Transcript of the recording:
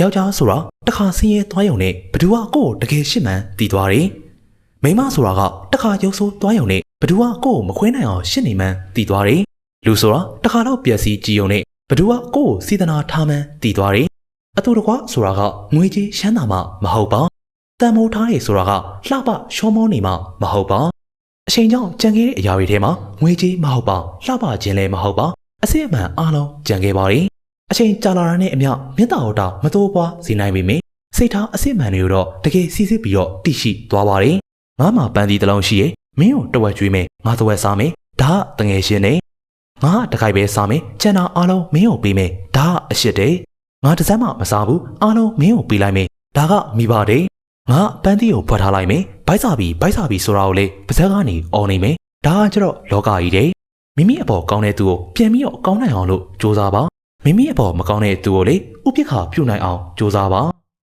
ယောက်ျားဆိုတာတခါဆင်းရဲသွားရုံနဲ့ဘသူကကိုယ့်ကိုတကယ်ရှစ်မှန်တည်သွားတယ်မိန်းမဆိုတာကတခါရုပ်ဆိုးသွားရုံနဲ့ဘသူကကိုယ့်ကိုမခွဲနိုင်အောင်ရှစ်နေမှန်းတည်သွားတယ်လူဆိုတာတခါတော့ပျက်စီးကြည့်ုံနဲ့ဘသူကကိုယ့်ကိုစေတနာထားမှန်းတည်သွားတယ်အတူတကွဆိုတာကငွေကြီးရှမ်းတာမှမဟုတ်ပါတန်မိုးထားရဆိုတာကလှပရှောမောနေမှမဟုတ်ပါအချိန်ကြောင့်ကြံခဲ့တဲ့အရာတွေထဲမှာငွေကြီးမဟုတ်ပါလှပခြင်းလည်းမဟုတ်ပါအစစ်အမှန်အားလုံးကြံခဲ့ပါတယ် အချိန်ကြာလာတာနဲ့အမျှမြင့်တာဟောတာမတိုးပွားစေနိုင်ပေမယ့်စိတ်ထားအစစ်အမှန်တွေကိုတော့တကယ်စီစစ်ပြီးတော့တိရှိသွားပါတယ်ငါမှပန်းဒီတစ်လုံးရှိရဲ့မင်းကိုတဝက်ကျွေးမယ်ငါတဝက်စားမယ်ဒါကတငယ်ချင်းနေငါကတခိုက်ပဲစားမယ်ကျန်တာအားလုံးမင်းကိုပေးမယ်ဒါကအရှစ်တဲ့ငါတစ်စမ်းမှမစားဘူးအားလုံးမင်းကိုပေးလိုက်မယ်ဒါကမိဘတဲ့ငါပန်းတီကိုဖွက်ထားလိုက်မယ်ဘိုက်စာပြီးဘိုက်စာပြီးဆိုတာကိုလေပါဇက်ကနေអော်နေမယ်ဒါကကျတော့လောကကြီးတဲ့မိမိအပေါ်ကောင်းတဲ့သူကိုပြန်ပြီးတော့ကောင်းနိုင်အောင်လို့စူးစမ်းပါ မိမိအပေါ်မကောင်းတဲ့သူကိုလေဥပိ္ပခါပြုတ်နိုင်အောင်စူးစမ်းပါ